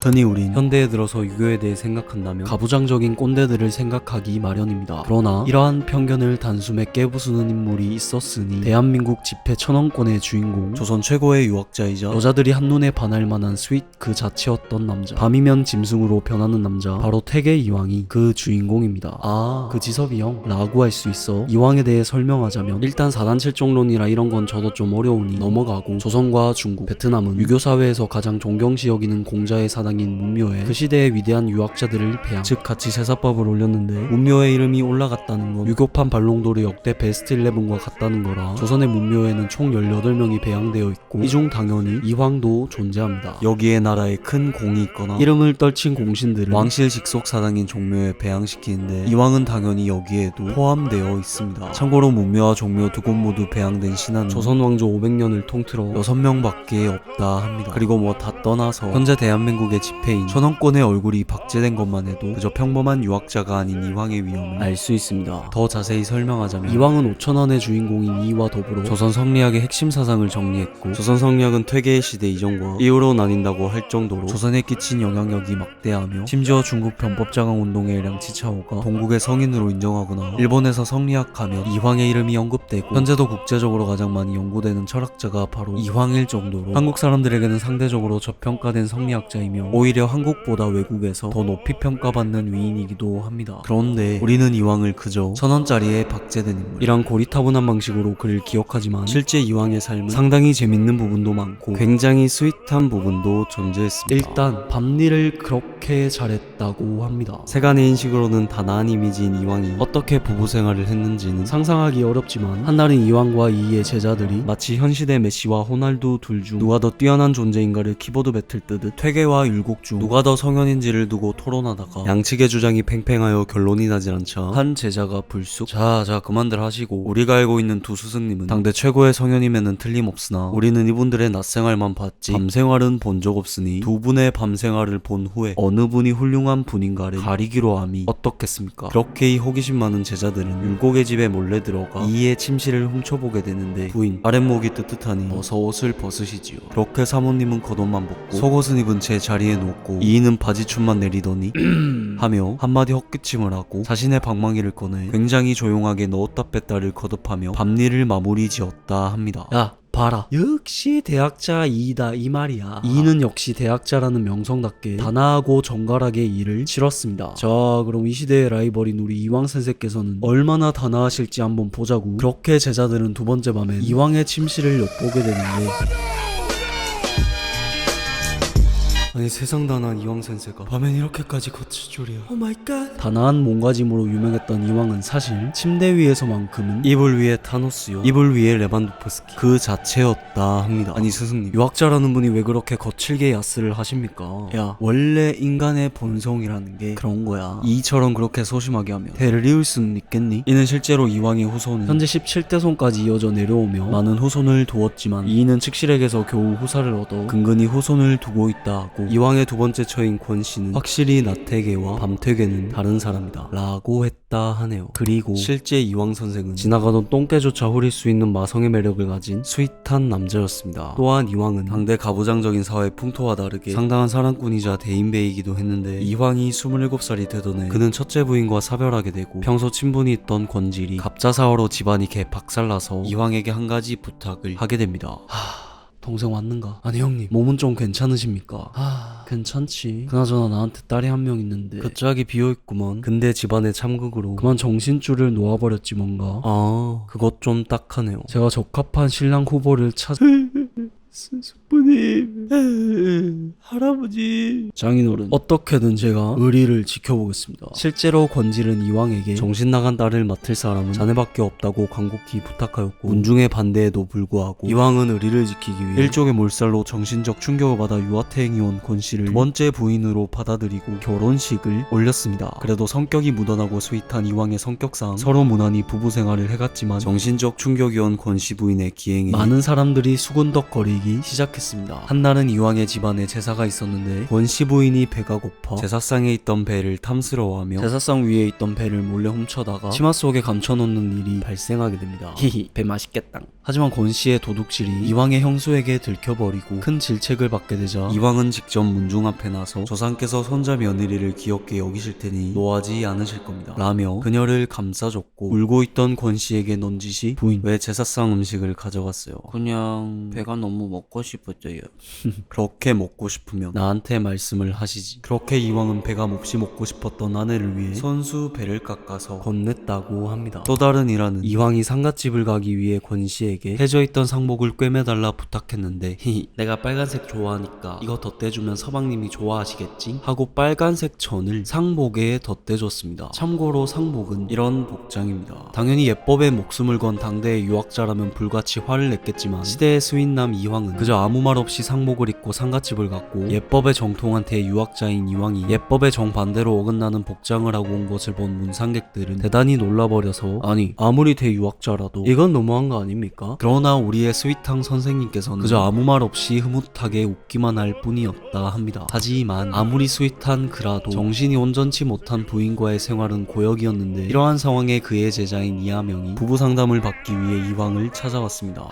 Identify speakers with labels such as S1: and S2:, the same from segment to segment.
S1: 흔히 우린 현대에 들어서 유교에 대해 생각한다면 가부장적인 꼰대들을 생각하기 마련입니다. 그러나 이러한 편견을 단숨에 깨부수는 인물이 있었으니 대한민국 집회 천원권의 주인공 조선 최고의 유학자이자 여자들이 한눈에 반할 만한 스윗 그 자체였던 남자 밤이면 짐승으로 변하는 남자 바로 태계 이왕이 그 주인공입니다. 아 그 지섭이 형 라고 할 수 있어 이왕에 대해 설명하자면 일단 사단칠종론이라 이런 건 저도 좀 어려우니 넘어가고 조선과 중국 베트남은 유교 사회에서 가장 존경시 여기는 공자의 사 당인 문묘에 그 시대의 위대한 유학자들을 배양 즉 같이 세사법을 올렸는데 문묘의 이름이 올라갔다는 건 유교판 발롱도르 역대 베스트 11과 같다는 거라 조선의 문묘에는 총 18명이 배양되어 있고 이 중 당연히 이황도 존재합니다. 여기에 나라에 큰 공이 있거나 이름을 떨친 공신들을 왕실 직속 사당인 종묘에 배양시키는데 이왕은 당연히 여기에도 포함되어 있습니다. 참고로 문묘와 종묘 두 곳 모두 배양된 신하는 조선 왕조 500년을 통틀어 6명밖에 없다 합니다. 그리고 뭐 다 떠나서 현재 대한민국의 집회인 천원권의 얼굴이 박제된 것만 해도 그저 평범한 유학자가 아닌 이황의 위험을 알 수 있습니다. 더 자세히 설명하자면 이황은 5천원의 주인공인 이와 더불어 조선 성리학의 핵심 사상을 정리했고 조선 성리학은 퇴계의 시대 이전과 이후로 나뉜다고 할 정도로 조선에 끼친 영향력이 막대하며 심지어 중국 변법자강 운동의 량치차오가 동국의 성인으로 인정하거나 일본에서 성리학하면 이황의 이름이 언급되고 현재도 국제적으로 가장 많이 연구되는 철학자가 바로 이황일 정도로 한국 사람들에게는 상대적으로 저평가된 성리학자이며 오히려 한국보다 외국에서 더 높이 평가받는 위인이기도 합니다. 그런데 우리는 이황을 그저 천원짜리에 박제된 인물 이런 고리타분한 방식으로 그를 기억하지만 실제 이황의 삶은 상당히 재밌는 부분도 많고 굉장히 스윗한 부분도 존재했습니다. 일단 밤일을 그렇게 잘했다고 합니다. 세간의 인식으로는 다 나은 이미지인 이황이 어떻게 부부 생활을 했는지는 상상하기 어렵지만 한날은 이황과 이의 제자들이 마치 현 시대 메시와 호날두 둘 중 누가 더 뛰어난 존재인가를 키보드 배틀 뜨듯 퇴계와 율곡 중 누가 더 성현인지를 두고 토론하다가 양측의 주장이 팽팽하여 결론이 나질 않자 한 제자가 불쑥 자자 그만들 하시고 우리가 알고 있는 두 스승님은 당대 최고의 성현임에는 틀림없으나 우리는 이분들의 낮생활만 봤지 밤생활은 본 적 없으니 두 분의 밤생활을 본 후에 어느 분이 훌륭한 분인가를 가리기로 함이 어떻겠습니까 그렇게 이 호기심 많은 제자들은 율곡의 집에 몰래 들어가 이의 침실을 훔쳐보게 되는데 부인 아랫목이 뜨뜻하니 어서 옷을 벗으시지요 그렇게 사모님은 겉옷만 벗고 속옷은 입은 채 자리에 누웠고 이인은 바지춤만 내리더니 하며 한마디 헛기침을 하고 자신의 방망이를 꺼내 굉장히 조용하게 넣었다 뺐다를 거듭하며 밤일을 마무리 지었다 합니다. 야 봐라. 역시 대학자 이이다 이 말이야. 이는 역시 대학자라는 명성답게 단아하고 정갈하게 일을 치렀습니다. 자 그럼 이 시대의 라이벌인 우리 이왕 선생께서는 얼마나 단아하실지 한번 보자고 그렇게 제자들은 두 번째 밤엔 이왕의 침실을 엿보게 되는데 아니 세상 단아한 이왕 센세가? 밤엔 이렇게까지 거칠 줄이야. 오 마이 갓 단아한 몸가짐으로 유명했던 이왕은 사실 침대 위에서만큼은 이불 위에 타노스요. 이불 위에 레반도프스키. 그 자체였다 합니다. 아니 스승님. 유학자라는 분이 왜 그렇게 거칠게 야스를 하십니까? 야 원래 인간의 본성이라는 게 그런 거야. 이처럼 그렇게 소심하게 하면 대를 이을 수는 있겠니? 이는 실제로 이왕의 후손은 현재 17대 손까지 이어져 내려오며 많은 후손을 두었지만 이인은 측실에게서 겨우 후사를 얻어 근근히 후손을 두고 있다 하고 이왕의 두 번째 처인 권 씨는 확실히 나태계와 밤태계는 다른 사람이다. 라고 했다 하네요. 그리고 실제 이왕 선생은 지나가던 똥개조차 후릴 수 있는 마성의 매력을 가진 스윗한 남자였습니다. 또한 이왕은 당대 가부장적인 사회 풍토와 다르게 상당한 사랑꾼이자 대인배이기도 했는데 이왕이 27살이 되던 해 그는 첫째 부인과 사별하게 되고 평소 친분이 있던 권질이 갑자사화로 집안이 개 박살나서 이왕에게 한 가지 부탁을 하게 됩니다. 하... 동생 왔는가? 아니 형님 몸은 좀 괜찮으십니까? 아. 괜찮지. 그나저나 나한테 딸이 한 명 있는데. 그 짝이 비어있구먼. 근데 집안의 참극으로. 그만 정신줄을 놓아버렸지 뭔가. 아 그것 좀 딱하네요. 제가 적합한 신랑 후보를 찾... 스스부님. 할아버지. 장인어른. 어떻게든 제가 의리를 지켜보겠습니다. 실제로 권질은 이왕에게 정신 나간 딸을 맡을 사람은 자네밖에 없다고 간곡히 부탁하였고 문중의 반대에도 불구하고 이왕은 의리를 지키기 위해 일종의 몰살로 정신적 충격을 받아 유아태행이온 권씨를 두 번째 부인으로 받아들이고 결혼식을 올렸습니다. 그래도 성격이 묻어나고 스윗한 이왕의 성격상 서로 무난히 부부 생활을 해갔지만 정신적 충격이 온 권씨 부인의 기행에 많은 사람들이 수군덕거리 부리기 시작했습니다. 한날은 이왕의 집안에 제사가 있었는데 권씨 부인이 배가 고파 제사상에 있던 배를 탐스러워하며 제사상 위에 있던 배를 몰래 훔쳐다가 치마 속에 감춰놓는 일이 발생하게 됩니다. 히히 배 맛있겠다. 하지만 권씨의 도둑질이 이왕의 형수에게 들켜버리고 큰 질책을 받게 되자 이왕은 직접 문중 앞에 나서 조상께서 손자 며느리를 귀엽게 여기실 테니 노하지 않으실 겁니다. 라며 그녀를 감싸줬고 울고 있던 권씨에게 넌지시 부인 왜 제사상 음식을 가져갔어요? 그냥 배가 너무 먹고 싶었어요. 그렇게 먹고 싶으면 나한테 말씀을 하시지. 그렇게 이왕은 배가 몹시 먹고 싶었던 아내를 위해 선수 배를 깎아서 건넸다고 합니다. 또 다른 일화는 이왕이 상갓집을 가기 위해 권 씨에게 해져 있던 상복을 꿰매달라 부탁했는데 히히 내가 빨간색 좋아하니까 이거 덧대주면 서방님이 좋아하시겠지? 하고 빨간색 천을 상복에 덧대줬습니다. 참고로 상복은 이런 복장입니다. 당연히 예법에 목숨을 건 당대의 유학자라면 불같이 화를 냈겠지만 시대의 스윗남 이 황은 그저 아무 말 없이 상복을 입고 상갓집을 갔고 예법에 정통한 대유학자인 이황이 예법에 정반대로 어긋나는 복장을 하고 온 것을 본 문상객들은 대단히 놀라버려서 아니 아무리 대유학자라도 이건 너무한 거 아닙니까? 그러나 우리의 스윗탕 선생님께서는 그저 아무 말 없이 흐뭇하게 웃기만 할 뿐이었다 합니다. 하지만 아무리 스윗한 그라도 정신이 온전치 못한 부인과의 생활은 고역이었는데 이러한 상황에 그의 제자인 이하명이 부부 상담을 받기 위해 이황을 찾아왔습니다. 하,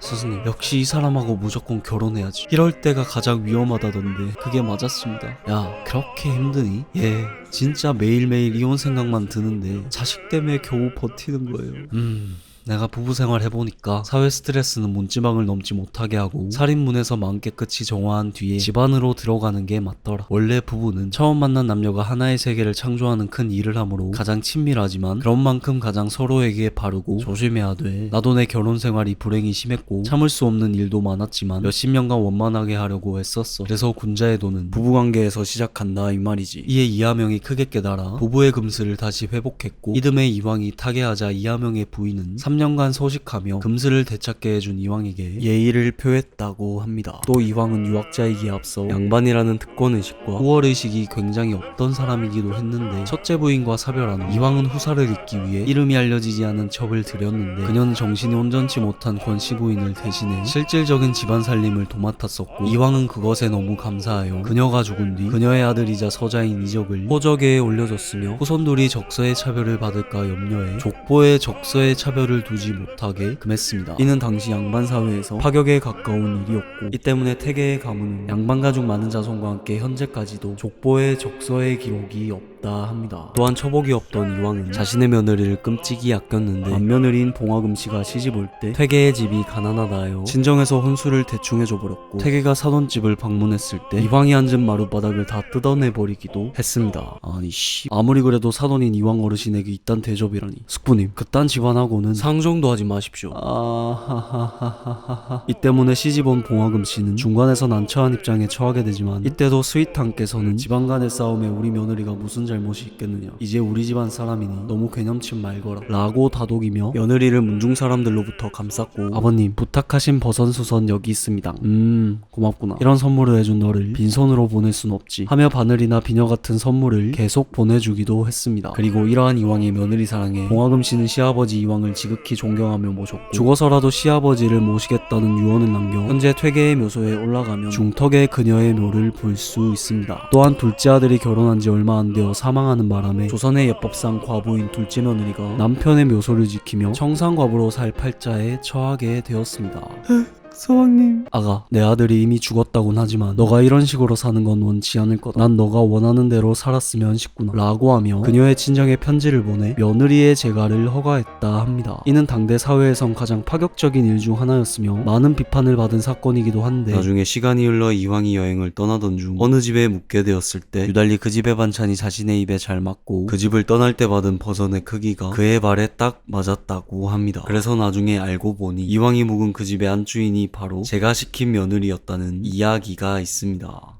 S1: 스승님 역시 이 사람하고 무조건 결혼해야지. 이럴 때가 가장 위험하다던데 그게 맞았습니다. 야 그렇게 힘드니? 예 진짜 매일매일 이혼 생각만 드는데 자식 때문에 겨우 버티는 거예요. 음 내가 부부 생활 해보니까 사회 스트레스는 문지방을 넘지 못하게 하고 살인문에서 마음 깨끗이 정화한 뒤에 집안으로 들어가는 게 맞더라. 원래 부부는 처음 만난 남녀가 하나의 세계를 창조하는 큰 일을 하므로 가장 친밀하지만 그런 만큼 가장 서로에게 바르고 조심해야 돼. 나도 내 결혼 생활이 불행이 심했고 참을 수 없는 일도 많았지만 몇십 년간 원만하게 하려고 했었어. 그래서 군자의 도는 부부관계에서 시작한다 이 말이지. 이에 이하명이 크게 깨달아 부부의 금슬을 다시 회복했고 이듬해 이왕이 타계하자 이하명의 부인은 3 년간 소식하며 금슬을 되찾게 해준 이왕에게 예의를 표했다고 합니다. 또 이왕은 유학자이기에 앞서 양반이라는 특권의식과 후월의식이 굉장히 없던 사람이기도 했는데 첫째 부인과 사별한 후 이왕은 후사를 잇기 위해 이름이 알려지지 않은 첩을 들였는데 그녀는 정신이 온전치 못한 권씨 부인을 대신해 실질적인 집안 살림을 도맡았었고 이왕은 그것에 너무 감사하여 그녀가 죽은 뒤 그녀의 아들이자 서자인 이적을 호적에 올려줬으며 후손들이 적서의 차별을 받을까 염려해 족보에 적서의 차별을 두지 못하게 금했습니다. 이는 당시 양반 사회에서 파격에 가까운 일이었고 이 때문에 태계의 가문은 양반 가족 많은 자손과 함께 현재까지도 족보에 적서의 기록이 없다 합니다. 또한 처복이 없던 이왕은 자신의 며느리를 끔찍이 아꼈는데 맏며느리인 봉화금 씨가 시집 올때 태계의 집이 가난하다 하여 친정에서 혼수를 대충 해줘버렸고 태계가 사돈 집을 방문했을 때 이왕이 앉은 마룻바닥을 다 뜯어내버리기도 했습니다. 아니 씨 아무리 그래도 사돈인 이왕 어르신에게 이딴 대접이라니 숙부님 그딴 집안하고는 상종도 하지 마십시오. 아하하하하하 이 때문에 시집온 봉화금 씨는 중간에서 난처한 입장에 처하게 되지만 이때도 스윗함께서는 집안 간의 싸움에 우리 며느리가 무슨 잘 못이 있겠느냐? 이제 우리 집안 사람이니 너무 괴념친 말거라. 라고 다독이며 며느리를 문중 사람들로부터 감쌌고 아버님 부탁하신 버선 수선 여기 있습니다. 음 고맙구나. 이런 선물을 해준 너를 빈손으로 보낼 순 없지. 하며 바늘이나 비녀 같은 선물을 계속 보내주기도 했습니다. 그리고 이러한 이왕의 며느리 사랑에 봉화금 씨는 시아버지 이왕을 지극히 존경하며 모셨고 죽어서라도 시아버지를 모시겠다는 유언을 남겨 현재 퇴계의 묘소에 올라가면 중턱의 그녀의 묘를 볼 수 있습니다. 또한 둘째 아들이 결혼한 지 얼마 안 되어 사망하는 바람에 조선의 예법상 과부인 둘째 며느리가 남편의 묘소를 지키며 청상과부로 살 팔자에 처하게 되었습니다. 서왕님. 아가 내 아들이 이미 죽었다곤 하지만 너가 이런 식으로 사는 건 원치 않을 거다. 난 너가 원하는 대로 살았으면 싶구나. 라고 하며 그녀의 친정에 편지를 보내 며느리의 재가를 허가했다 합니다. 이는 당대 사회에선 가장 파격적인 일 중 하나였으며 많은 비판을 받은 사건이기도 한데 나중에 시간이 흘러 이왕이 여행을 떠나던 중 어느 집에 묵게 되었을 때 유달리 그 집의 반찬이 자신의 입에 잘 맞고 그 집을 떠날 때 받은 버전의 크기가 그의 발에 딱 맞았다고 합니다. 그래서 나중에 알고 보니 이왕이 묵은 그 집의 안주인이 바로 제가 시킨 며느리였다는 이야기가 있습니다.